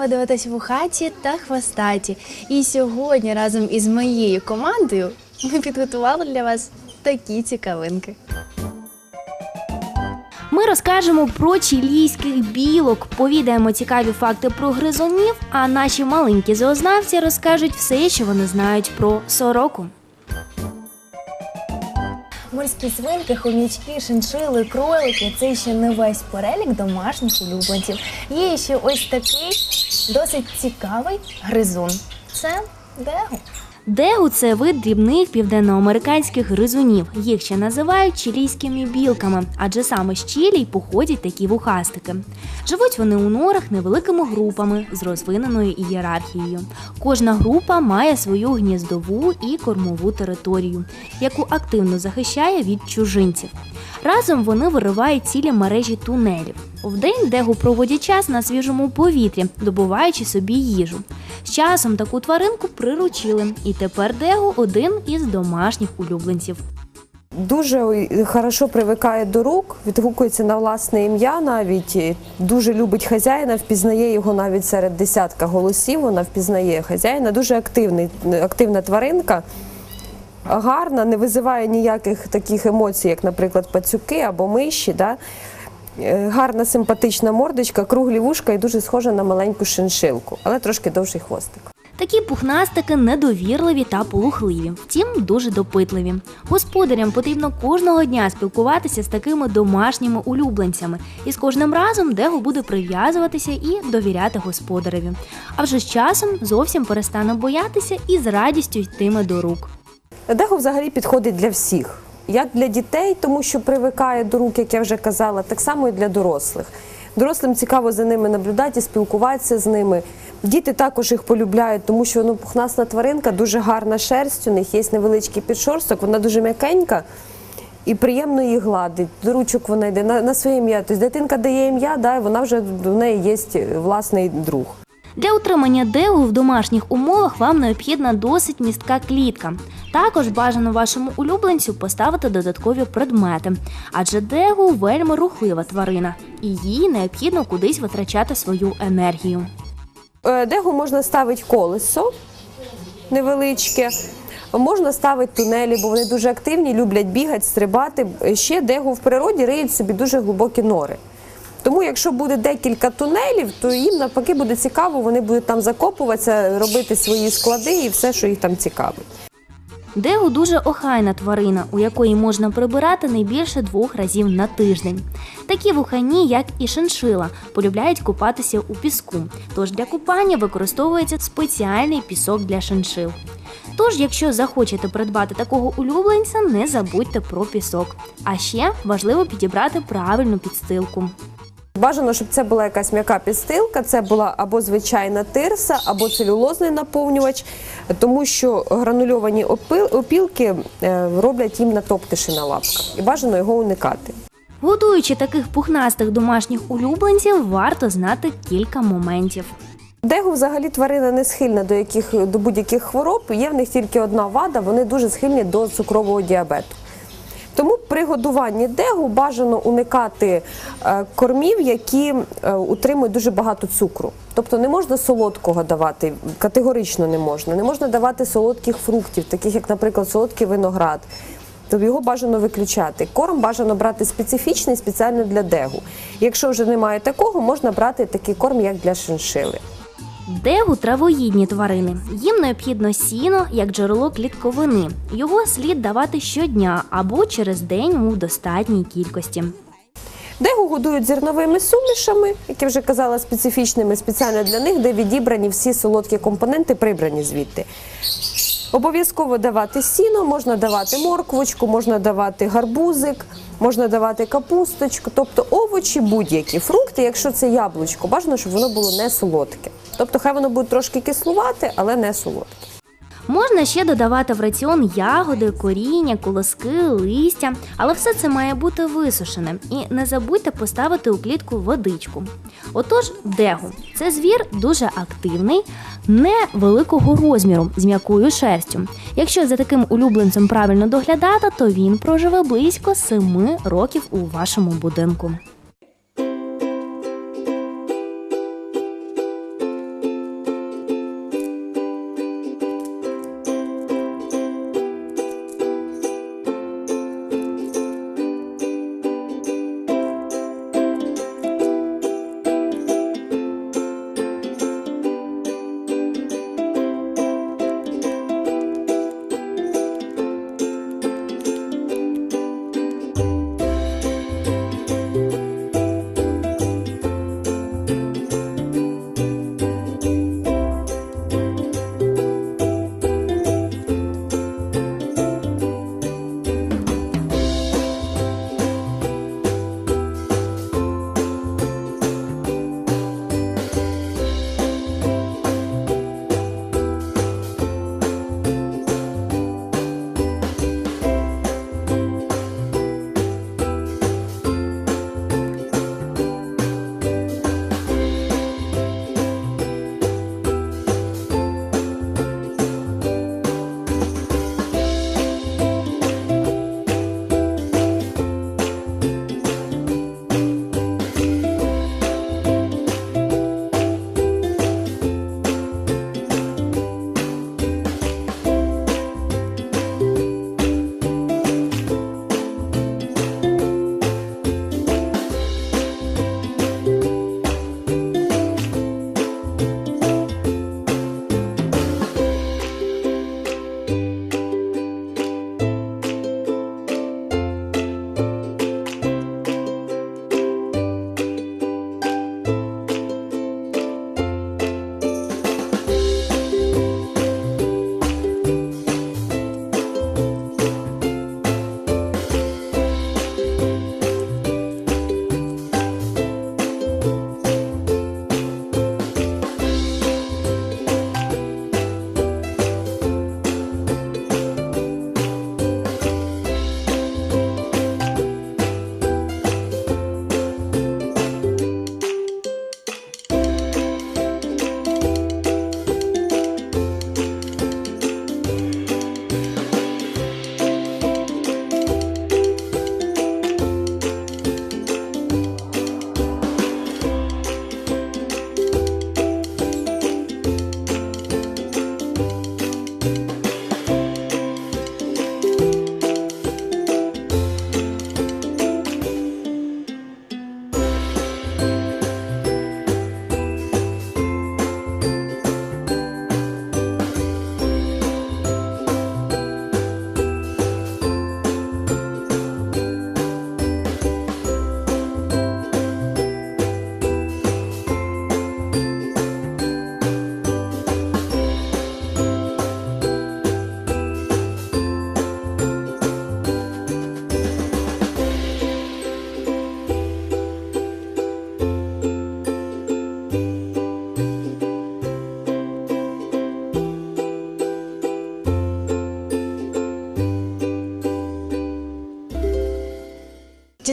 Ви дивитесь в хаті та хвостаті. І сьогодні разом із моєю командою ми підготували для вас такі цікавинки. Ми розкажемо про чилійських білок, повідаємо цікаві факти про гризунів, а наші маленькі зоознавці розкажуть все, що вони знають про сороку. Морські свинки, хомячки, шиншили, кролики це ще не весь перелік домашніх улюбленців. Є ще ось такий досить цікавий гризун. Це дегу. Дегу це вид дрібних південноамериканських гризунів. Їх ще називають чилійськими білками, адже саме з Чилі й походять такі вухастики. Живуть вони у норах невеликими групами з розвиненою ієрархією. Кожна група має свою гніздову і кормову територію, яку активно захищає від чужинців. Разом вони виривають цілі мережі тунелів. Вдень дегу проводять час на свіжому повітрі, добуваючи собі їжу. З часом таку тваринку приручили, і тепер дегу один із домашніх улюбленців. Дуже хорошо привикає до рук, відгукується на власне ім'я навіть дуже любить хазяїна, впізнає його навіть серед десятка голосів. Вона впізнає хазяїна. Дуже активний, активна тваринка, гарна, не визиває ніяких таких емоцій, як, наприклад, пацюки або миші. Да? Е, Гарна симпатична мордочка, круглі вушка і дуже схожа на маленьку шиншилку, але трошки довший хвостик. Такі пухнастики недовірливі та полухливі, втім дуже допитливі. Господарям потрібно кожного дня спілкуватися з такими домашніми улюбленцями, і з кожним разом дегу буде прив'язуватися і довіряти господареві. А вже з часом зовсім перестане боятися і з радістю йтиме до рук. Дего взагалі підходить для всіх. Як для дітей, тому що привикає до рук, як я вже казала, так само і для дорослих. Дорослим цікаво за ними наблюдати, спілкуватися з ними. Діти також їх полюбляють, тому що ну, пухнасна тваринка, дуже гарна шерсть, у них є невеличкий підшорсток, вона дуже м'якенька і приємно її гладить. До ручок вона йде на, на своє ім'я. Тобто дитинка дає ім'я, да, вона вже в неї є власний друг. Для утримання дегу в домашніх умовах вам необхідна досить містка клітка. Також бажано вашому улюбленцю поставити додаткові предмети, адже дегу вельми рухлива тварина, і їй необхідно кудись витрачати свою енергію. Е, Дегу можна ставити колесо невеличке, можна ставити тунелі, бо вони дуже активні, люблять бігати, стрибати. Ще дегу в природі риють собі дуже глибокі нори. Тому, якщо буде декілька тунелів, то їм навпаки буде цікаво, вони будуть там закопуватися, робити свої склади і все, що їх там цікавить. Дегу дуже охайна тварина, у якої можна прибирати не більше двох разів на тиждень. Такі вухані, як і шиншила, полюбляють купатися у піску. Тож для купання використовується спеціальний пісок для шиншил. Тож, якщо захочете придбати такого улюбленця, не забудьте про пісок. А ще важливо підібрати правильну підстилку. Бажано, щоб це була якась м'яка підстилка, це була або звичайна тирса, або целюлозний наповнювач, тому що гранульовані опілки е, роблять їм натоптиші на лапках. І бажано його уникати. Готуючи таких пухнастих домашніх улюбленців, варто знати кілька моментів. Дегу взагалі тварина не схильна до, яких, до будь-яких хвороб. Є в них тільки одна вада, вони дуже схильні до цукрового діабету. Тому при годуванні дегу бажано уникати е, кормів, які е, утримують дуже багато цукру. Тобто не можна солодкого давати, категорично не можна. Не можна давати солодких фруктів, таких як, наприклад, солодкий виноград. Тобто його бажано виключати. Корм бажано брати специфічний спеціально для дегу. Якщо вже немає такого, можна брати такий корм, як для шиншили. Дегу травоїдні тварини. Їм необхідно сіно як джерело клітковини. Його слід давати щодня або через день у достатній кількості. Дегу годують зерновими сумішами, як я вже казала, специфічними спеціально для них, де відібрані всі солодкі компоненти, прибрані звідти. Обов'язково давати сіно, можна давати морквочку, можна давати гарбузик, можна давати капусточку, тобто овочі будь-які, фрукти, якщо це яблучко, бажано, щоб воно було не солодке. Тобто хай воно буде трошки кислувати, але не солодке. Можна ще додавати в раціон ягоди, коріння, колоски, листя, але все це має бути висушеним. І не забудьте поставити у клітку водичку. Отож, дегу це звір дуже активний, невеликого розміру з м'якою шерстю. Якщо за таким улюбленцем правильно доглядати, то він проживе близько 7 років у вашому будинку.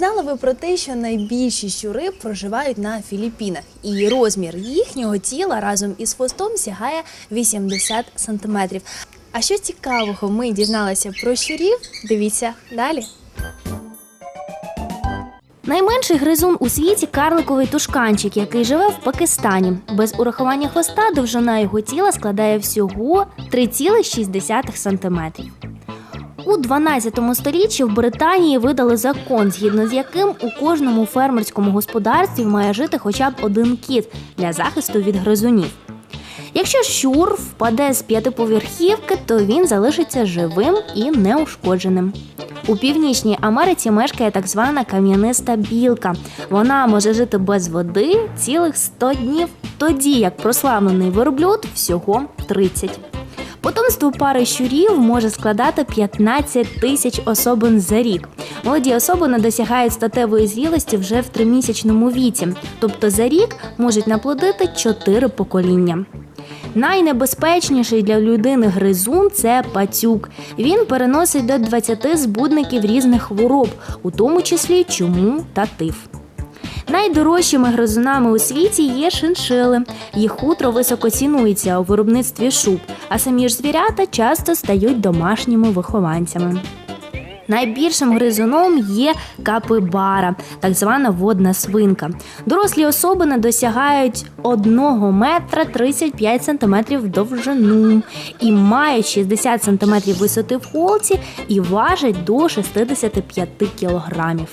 Знали ви про те, що найбільші щури проживають на Філіппінах, і розмір їхнього тіла разом із хвостом сягає 80 сантиметрів. А що цікавого ми дізналися про щурів? Дивіться далі. Найменший гризун у світі карликовий тушканчик, який живе в Пакистані. Без урахування хвоста довжина його тіла складає всього 3,6 см. У 12 столітті в Британії видали закон, згідно з яким у кожному фермерському господарстві має жити хоча б один кіт для захисту від гризунів. Якщо щур впаде з п'ятиповерхівки, то він залишиться живим і неушкодженим. У північній Америці мешкає так звана кам'яниста білка. Вона може жити без води цілих 100 днів, тоді як прославлений верблюд всього 30. Потомство пари щурів може складати 15 тисяч особин за рік. Молоді особини досягають статевої зрілості вже в тримісячному віці, тобто за рік можуть наплодити 4 покоління. Найнебезпечніший для людини гризун це пацюк. Він переносить до 20 збудників різних хвороб, у тому числі чуму та тиф. Найдорожчими гризунами у світі є шиншили. Їх хутро високо цінується у виробництві шуб, а самі ж звірята часто стають домашніми вихованцями. Найбільшим гризуном є капибара, так звана водна свинка. Дорослі особини досягають 1 метра 35 сантиметрів довжину і мають 60 сантиметрів висоти в холці і важать до 65 кілограмів.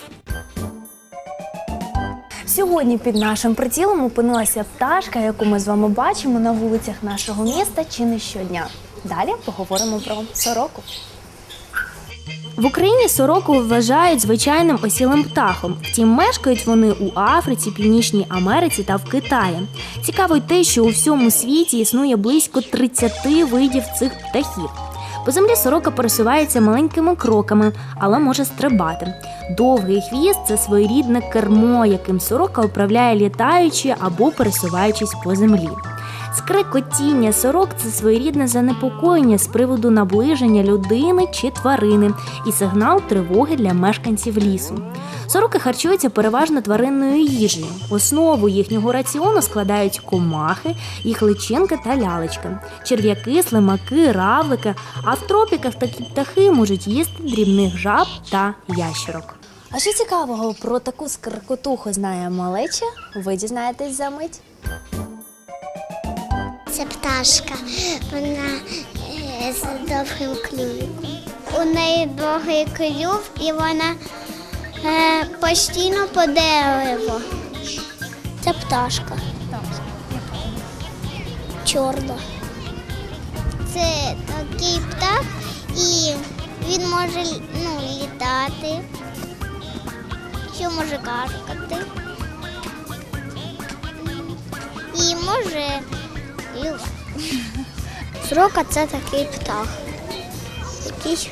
Сьогодні під нашим прицілом опинилася пташка, яку ми з вами бачимо на вулицях нашого міста чи не щодня. Далі поговоримо про сороку. В Україні сороку вважають звичайним осілим птахом. Втім, мешкають вони у Африці, Північній Америці та в Китаї. Цікаво й те, що у всьому світі існує близько 30 видів цих птахів. По землі сорока пересувається маленькими кроками, але може стрибати. Довгий хвіст це своєрідне кермо, яким сорока управляє літаючи або пересуваючись по землі. Скрикотіння сорок це своєрідне занепокоєння з приводу наближення людини чи тварини і сигнал тривоги для мешканців лісу. Сороки харчуються переважно тваринною їжею. Основу їхнього раціону складають комахи, їх личинки та лялечки, черв'яки, слимаки, равлики. А в тропіках такі птахи можуть їсти дрібних жаб та ящерок. А що цікавого про таку скрикотуху знає малеча? Ви дізнаєтесь за мить. Це пташка. Вона е, з довгим клювиком. У неї довгий клюв і вона е, постійно по дереву. Це пташка. Чорна. Це такий птах, і він може ну, літати. Що може каркати. І може. Срока це такий птах, який,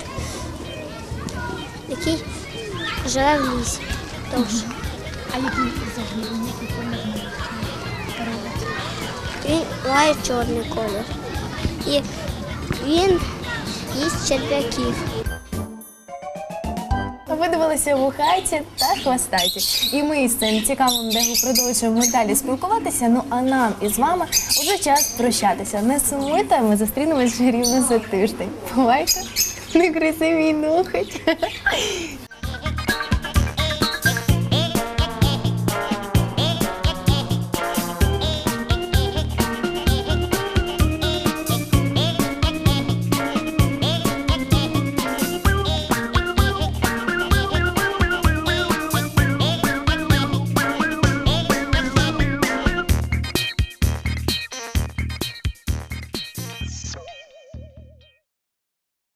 який живе в лісі. Тож. А який взагалі Він має чорний колір. І він їсть черв'яків. Ви дивилися хаті та хвостаті. І ми з цим цікавим дегу продовжуємо далі спілкуватися. Ну а нам із вами уже час прощатися. Не сумуйте, ми зустрінемось рівно за тиждень. Бувайте, некрасиві нухать.